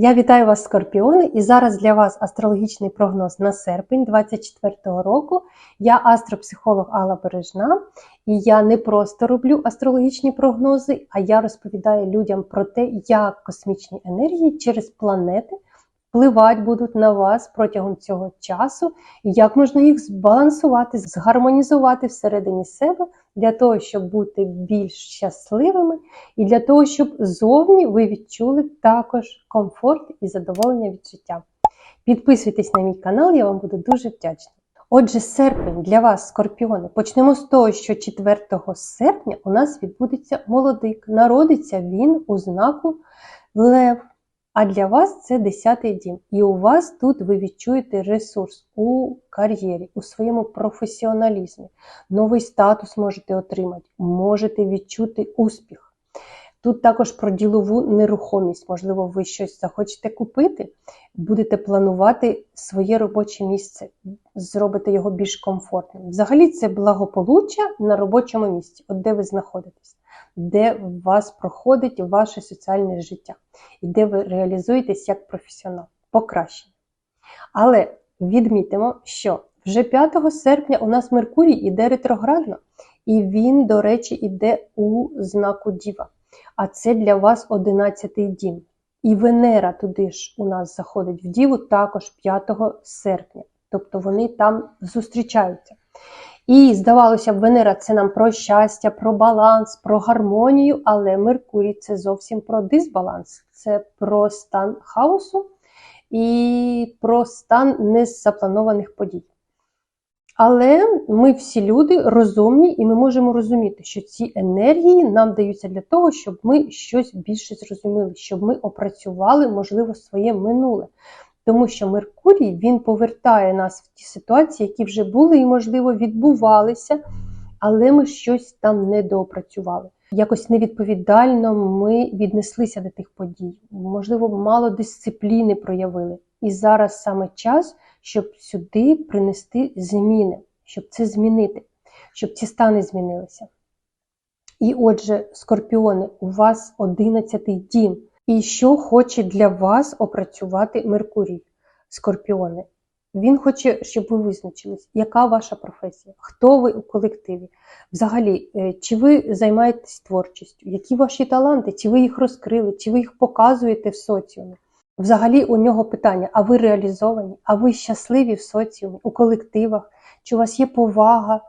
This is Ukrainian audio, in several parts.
Я вітаю вас, скорпіони, і зараз для вас астрологічний прогноз на серпень 2024 року. Я астропсихолог Алла Бережна, і я не просто роблю астрологічні прогнози, а я розповідаю людям про те, як космічні енергії через планети впливати будуть на вас протягом цього часу, і як можна їх збалансувати, згармонізувати всередині себе для того, щоб бути більш щасливими, і для того, щоб зовні ви відчули також комфорт і задоволення від життя. Підписуйтесь на мій канал, я вам буду дуже вдячна. Отже, серпень для вас, скорпіони, почнемо з того, що 4 серпня у нас відбудеться молодик. Народиться він у знаку Лев. А для вас це 10-й дім. І у вас тут ви відчуєте ресурс у кар'єрі, у своєму професіоналізмі. Новий статус можете отримати, можете відчути успіх. Тут також про ділову нерухомість. Можливо, ви щось захочете купити, будете планувати своє робоче місце, зробите його більш комфортним. Взагалі, це благополуччя на робочому місці, от де ви знаходитесь, де у вас проходить ваше соціальне життя, і де ви реалізуєтесь як професіонал. Покращення. Але відмітимо, що вже 5 серпня у нас Меркурій іде ретроградно, і він, до речі, іде у знаку Діва. А це для вас 11-й дім. І Венера туди ж у нас заходить в Діву також 5 серпня. Тобто вони там зустрічаються. І, здавалося б, Венера це нам про щастя, про баланс, про гармонію, але Меркурій це зовсім про дисбаланс, це про стан хаосу і про стан незапланованих подій. Але ми всі люди розумні, і ми можемо розуміти, що ці енергії нам даються для того, щоб ми щось більше зрозуміли, щоб ми опрацювали, можливо, своє минуле. Тому що Меркурій він повертає нас в ті ситуації, які вже були і, можливо, відбувалися, але ми щось там не доопрацювали. Якось невідповідально ми віднеслися до тих подій, можливо, мало дисципліни проявили. І зараз саме час, щоб сюди принести зміни, щоб це змінити, щоб ці стани змінилися. І отже, скорпіони, у вас 11-й дім. І що хоче для вас опрацювати Меркурій, скорпіони? Він хоче, щоб ви визначились, яка ваша професія, хто ви у колективі. Взагалі, е, чи ви займаєтесь творчістю, які ваші таланти, чи ви їх розкрили, чи ви їх показуєте в соціумі. Взагалі у нього питання: а ви реалізовані, а ви щасливі в соціумі, у колективах? Чи у вас є повага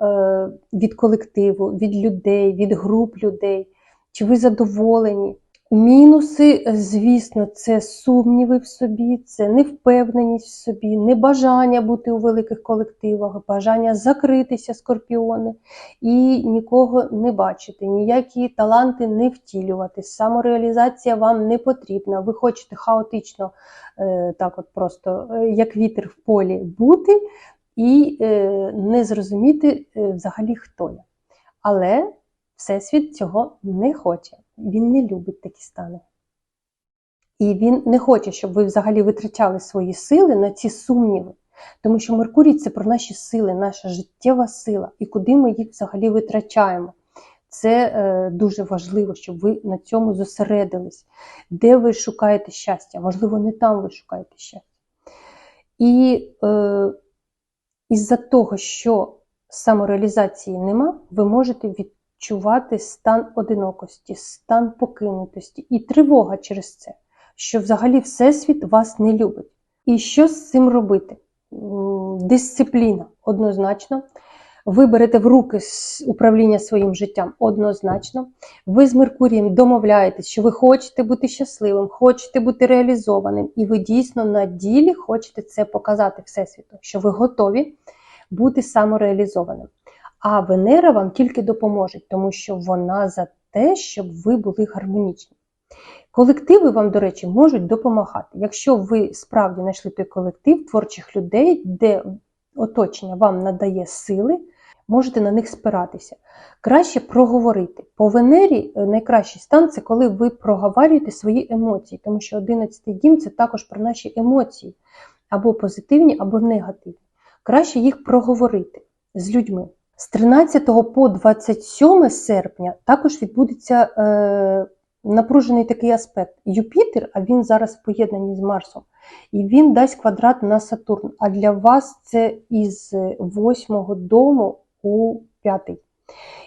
е, від колективу, від людей, від груп людей? Чи ви задоволені? Мінуси, звісно, це сумніви в собі, це невпевненість в собі, небажання бути у великих колективах, бажання закритися скорпіони і нікого не бачити, ніякі таланти не втілювати. Самореалізація вам не потрібна. Ви хочете хаотично, е, так от просто, е, як вітер в полі, бути і е, не зрозуміти взагалі, хто я. Але Всесвіт цього не хоче. Він не любить такі стани. І він не хоче, щоб ви взагалі витрачали свої сили на ці сумніви. Тому що Меркурій це про наші сили, наша життєва сила, і куди ми їх взагалі витрачаємо. Це е, дуже важливо, щоб ви на цьому зосередились. Де ви шукаєте щастя? Можливо, не там ви шукаєте щастя. І е, із-за того, що самореалізації нема, ви можете від відчувати стан одинокості, стан покинутості і тривога через це, що взагалі Всесвіт вас не любить. І що з цим робити? Дисципліна однозначно. Ви берете в руки управління своїм життям однозначно. Ви з Меркурієм домовляєтесь, що ви хочете бути щасливим, хочете бути реалізованим, і ви дійсно на ділі хочете це показати Всесвіту, що ви готові бути самореалізованим. А Венера вам тільки допоможе, тому що вона за те, щоб ви були гармонічні. Колективи вам, до речі, можуть допомагати. Якщо ви справді знайшли той колектив творчих людей, де оточення вам надає сили, можете на них спиратися. Краще проговорити. По Венері е, найкращий стан це коли ви проговорюєте свої емоції, тому що 11-й дім це також про наші емоції, або позитивні, або негативні. Краще їх проговорити з людьми. З 13 по 27 серпня також відбудеться е, напружений такий аспект. Юпітер, а він зараз в поєднанні з Марсом, і він дасть квадрат на Сатурн. А для вас це із 8 дому у п'ятий.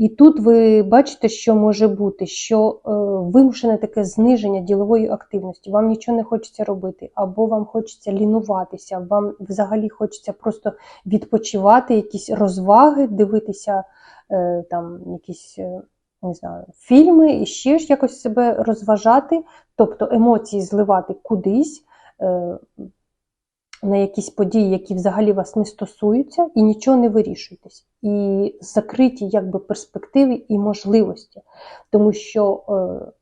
І тут ви бачите, що може бути, що е, вимушене таке зниження ділової активності. Вам нічого не хочеться робити, або вам хочеться лінуватися, вам взагалі хочеться просто відпочивати, якісь розваги, дивитися е, там якісь. е, не знаю, фільми і ще ж якось себе розважати, тобто емоції зливати кудись на якісь події, які взагалі вас не стосуються, і нічого не вирішуєтесь. І закриті якби перспективи і можливості. Тому що е,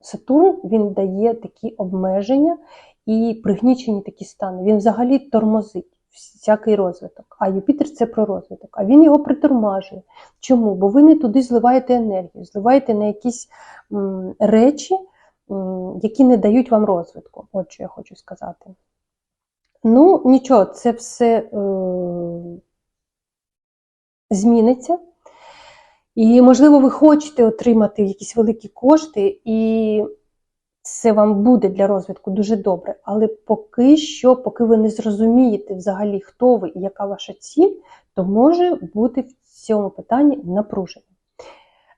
Сатурн він дає такі обмеження і пригнічені такі стани. Він взагалі тормозить всякий розвиток. А Юпітер це про розвиток. А він його притормажує. Чому? Бо ви не туди зливаєте енергію, зливаєте на якісь м, речі, м, які не дають вам розвитку. От що я хочу сказати. Ну, нічого, це все е, зміниться. І, можливо, ви хочете отримати якісь великі кошти, і це вам буде для розвитку дуже добре. Але поки що, поки ви не зрозумієте взагалі, хто ви і яка ваша ціль, то може бути в цьому питанні напруження.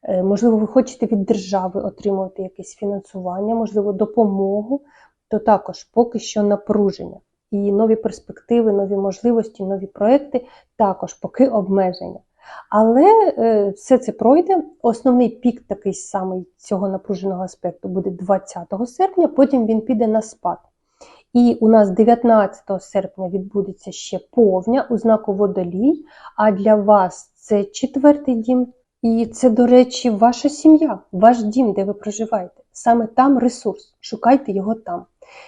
Е, Можливо, ви хочете від держави отримувати якесь фінансування, можливо, допомогу, то також поки що напруження. І нові перспективи, нові можливості, нові проекти також поки обмеження. Але е, все це пройде. Основний пік такий самий цього напруженого аспекту буде 20 серпня, потім він піде на спад. І у нас 19 серпня відбудеться ще повня у знаку водолій, а для вас це четвертий дім. І це, до речі, ваша сім'я, ваш дім, де ви проживаєте. Саме там ресурс. Шукайте його там.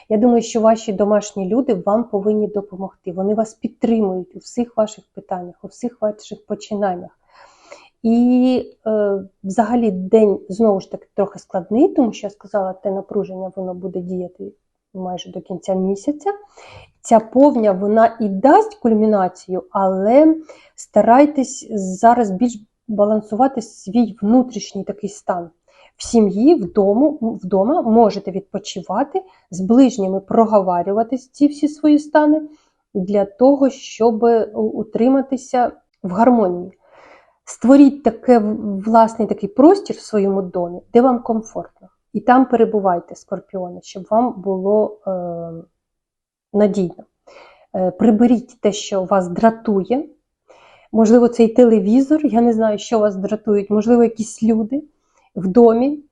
Я думаю, що ваші домашні люди вам повинні допомогти. Вони вас підтримують у всіх ваших питаннях, у всіх ваших починаннях. І е, взагалі день знову ж таки трохи складний, тому що я сказала, те напруження воно буде діяти майже до кінця місяця. Ця повня вона і дасть кульмінацію, але старайтесь зараз більш балансувати свій внутрішній такий стан. В сім'ї, вдома, вдома можете відпочивати, з ближніми проговарювати ці всі свої стани для того, щоб утриматися в гармонії. Створіть таке власний такий простір в своєму домі, де вам комфортно. І там перебувайте, скорпіони, щоб вам було е, надійно. Е, приберіть те, що вас дратує. Можливо, цей телевізор, я не знаю, що вас дратують, можливо, якісь люди в домі,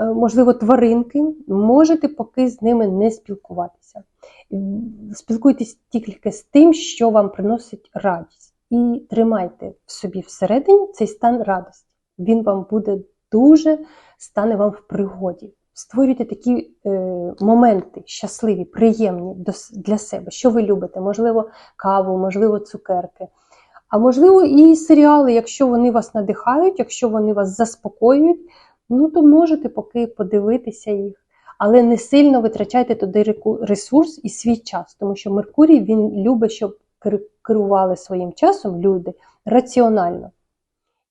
е, можливо, тваринки. Можете поки з ними не спілкуватися. Спілкуйтесь тільки з тим, що вам приносить радість. І тримайте в собі всередині цей стан радості. Він вам буде дуже стане вам в пригоді. Створюйте такі е, моменти щасливі, приємні для себе. Що ви любите? Можливо, каву, можливо, цукерки. А можливо, і серіали, якщо вони вас надихають, якщо вони вас заспокоюють, ну то можете поки подивитися їх. Але не сильно витрачайте туди ресурс і свій час, тому що Меркурій він любить, щоб керували своїм часом люди раціонально.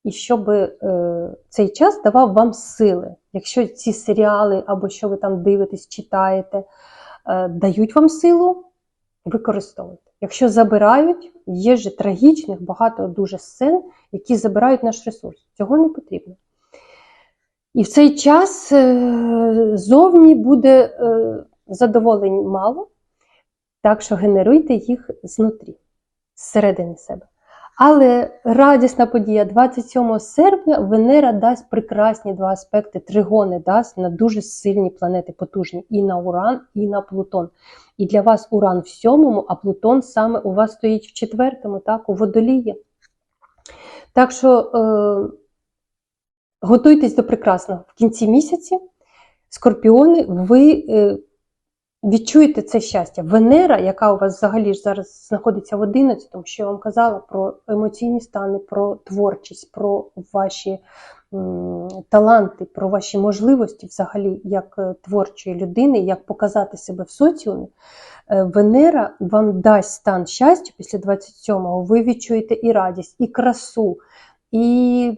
І щоб е, цей час давав вам сили. Якщо ці серіали або що ви там дивитесь, читаєте, е, дають вам силу, використовуйте. Якщо забирають, є ж трагічних, багато дуже сцен, які забирають наш ресурс. Цього не потрібно. І в цей час е, зовні буде е, задоволень мало, так що генеруйте їх знутрі, зсередини себе. Але радісна подія 27 серпня Венера дасть прекрасні два аспекти, тригони дасть на дуже сильні планети, потужні і на Уран, і на Плутон. І для вас Уран в сьомому, а Плутон саме у вас стоїть в четвертому, так, у водолії. Так що е, готуйтесь до прекрасного в кінці місяці. Скорпіони, ви е, відчуєте це щастя. Венера, яка у вас взагалі ж зараз знаходиться в 11, тому що я вам казала про емоційні стани, про творчість, про ваші таланти, про ваші можливості, взагалі, як е, творчої людини, як показати себе в соціумі. Е, Венера вам дасть стан щастя після 27-го, ви відчуєте і радість, і красу, і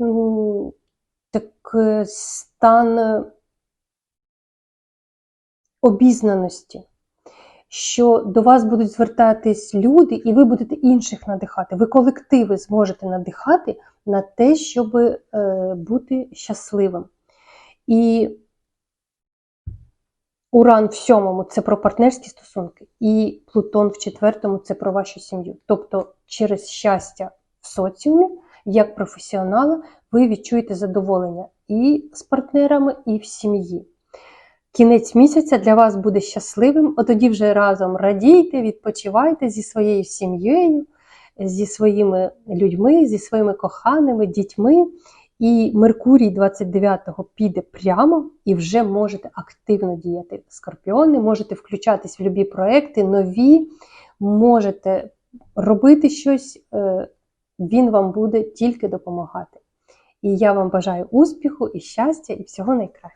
стан обізнаності, що до вас будуть звертатись люди, і ви будете інших надихати. Ви колективи зможете надихати на те, щоб е, бути щасливим. І Уран в сьомому це про партнерські стосунки, і Плутон в четвертому це про вашу сім'ю. Тобто, через щастя в соціумі, як професіонала, ви відчуєте задоволення і з партнерами, і в сім'ї. Кінець місяця для вас буде щасливим, от тоді вже разом радійте, відпочивайте зі своєю сім'єю, зі своїми людьми, зі своїми коханими, дітьми. І Меркурій 29-го піде прямо і вже можете активно діяти. Скорпіони, можете включатись в любі проекти, нові, можете робити щось, е, він вам буде тільки допомагати. І я вам бажаю успіху і щастя, і всього найкращого.